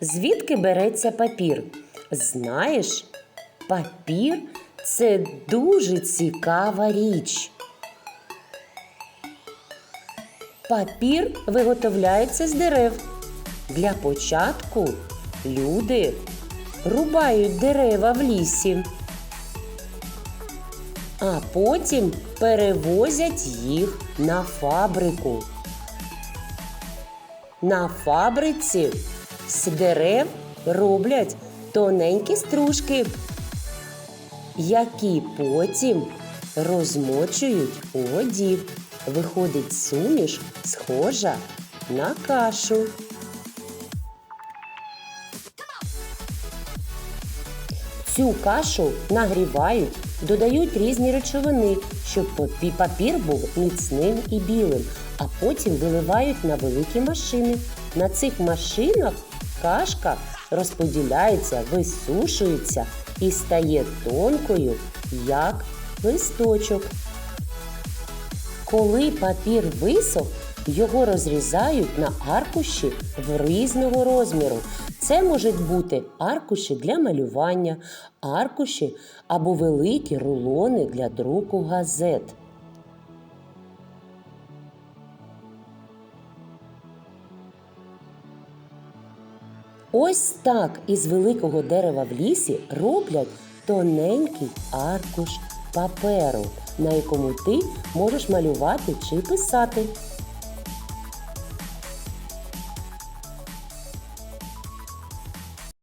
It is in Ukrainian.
Звідки береться папір? Знаєш, папір це дуже цікава річ. Папір виготовляється з дерев. Для початку люди рубають дерева в лісі, а потім перевозять їх на фабрику. На фабриці з дерев роблять тоненькі стружки, які потім розмочують у воді. Виходить суміш, схожа на кашу. Цю кашу нагрівають, додають різні речовини, щоб папір був міцним і білим, а потім виливають на великі машини. На цих машинах кашка розподіляється, висушується і стає тонкою, як листочок. Коли папір висох, його розрізають на аркуші в різного розміру. Це можуть бути аркуші для малювання, аркуші або великі рулони для друку газет. Ось так із великого дерева в лісі роблять тоненький аркуш паперу, на якому ти можеш малювати чи писати.